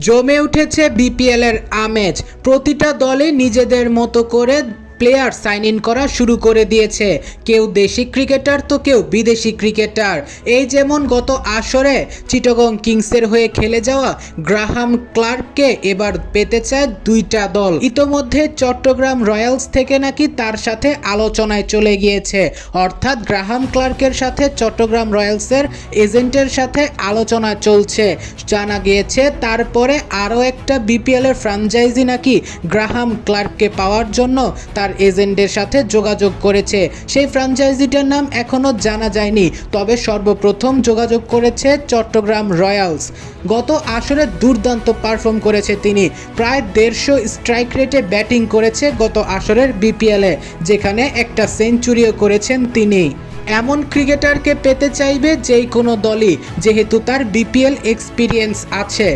জমে উঠেছে বিপিএলের আমেজ। প্রতিটা দলে নিজেদের মতো করে প্লেয়ার সাইন ইন করা শুরু করে দিয়েছে। কেউ দেশি ক্রিকেটার তো কেউ বিদেশি ক্রিকেটার এই যেমন গত আসরে চিটগং কিংসের হয়ে খেলে যাওয়া গ্রাহাম ক্লার্ককে এবার পেতে চায় দুইটা দল। ইতোমধ্যে চট্টগ্রাম রয়্যালস থেকে নাকি তার সাথে আলোচনায় চলে গিয়েছে। অর্থাৎ গ্রাহাম ক্লার্কের সাথে চট্টগ্রাম রয়্যালসের এজেন্টের সাথে আলোচনা চলছে। জানা গিয়েছে, তারপরে আরও একটা বিপিএলের ফ্রাঞ্চাইজি নাকি গ্রাহাম ক্লার্ককে পাওয়ার জন্য তার এজেন্টের সাথে যোগাযোগ করেছে। সেই ফ্র্যাঞ্চাইজিটার নাম এখনও জানা যায়নি, তবে সর্বপ্রথম যোগাযোগ করেছে চট্টগ্রাম রয়্যালস। গত আসরে দুর্দান্ত পারফর্ম করেছে তিনি। প্রায় দেড়শো স্ট্রাইক রেটে ব্যাটিং করেছে গত আসরের বিপিএলে, যেখানে একটা সেঞ্চুরিও করেছেন তিনি। এমন ক্রিকেটারকে পেতে চাইবে যেই কোনো দলই, যেহেতু তার বিপিএল এক্সপিরিয়েন্স আছে।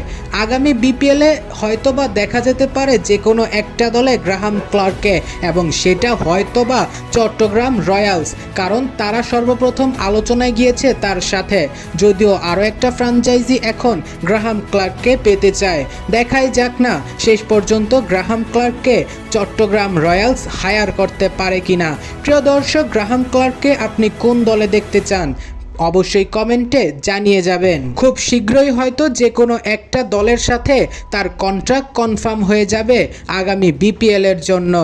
আগামী বিপিএলে হয়তোবা দেখা যেতে পারে যে কোনো একটা দলে গ্রাহাম ক্লার্ককে, এবং সেটা হয়তোবা চট্টগ্রাম রয়্যালস, কারণ তারা সর্বপ্রথম আলোচনায় গিয়েছে তার সাথে। যদিও আরও একটা ফ্র্যাঞ্চাইজি এখন গ্রাহাম ক্লার্ককে পেতে চায়। দেখাই যাক না, শেষ পর্যন্ত গ্রাহাম ক্লার্ককে চট্টগ্রাম রয়্যালস হায়ার করতে পারে কিনা। প্রিয় দর্শক, গ্রাহাম ক্লার্ককে আপনি কোন দলে দেখতে চান, অবশ্যই কমেন্টে জানিয়ে যাবেন। খুব শীঘ্রই হয়তো যে কোনো একটা দলের সাথে তার কন্ট্রাক্ট কনফার্ম হয়ে যাবে আগামী বিপিএলের জন্য।